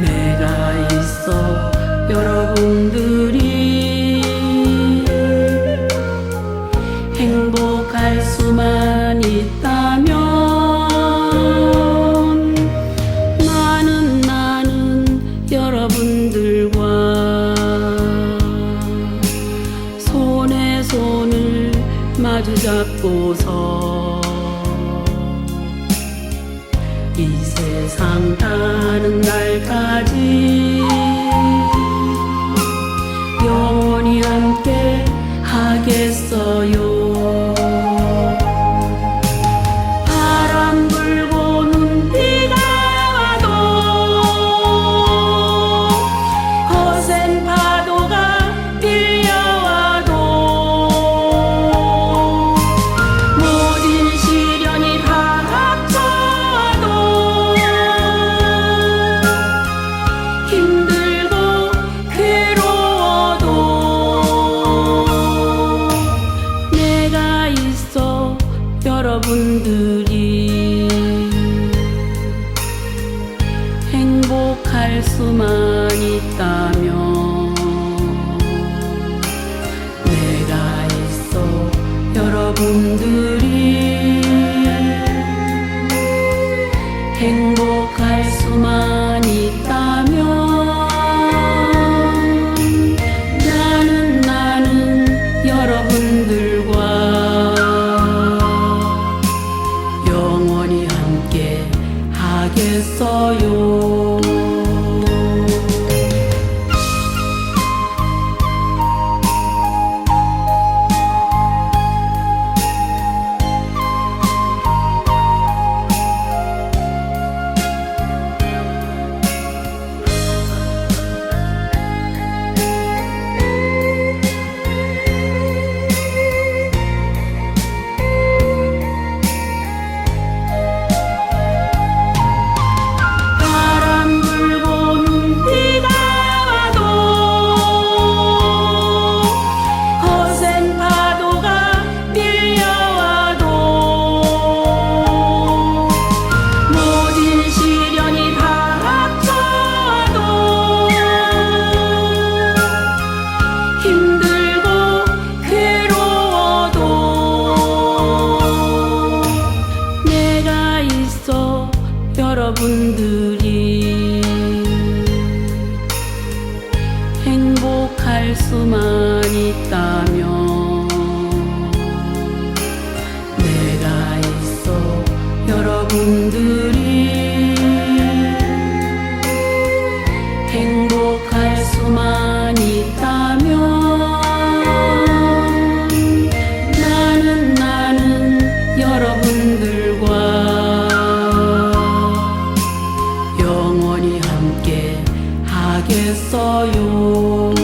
내가 있어 여러분들이 행복할 수만 있다면 나는 나는 여러분들과 손에 손을 마주 잡고서 이 세상 가는 날까지 영원히 함께 하겠어요. 여러분들이 행복할 수만 있다면 내가 있어 여러분들이 행복할 수만 있다 하겠어요. 여러분들이 행복할 수만 Христою.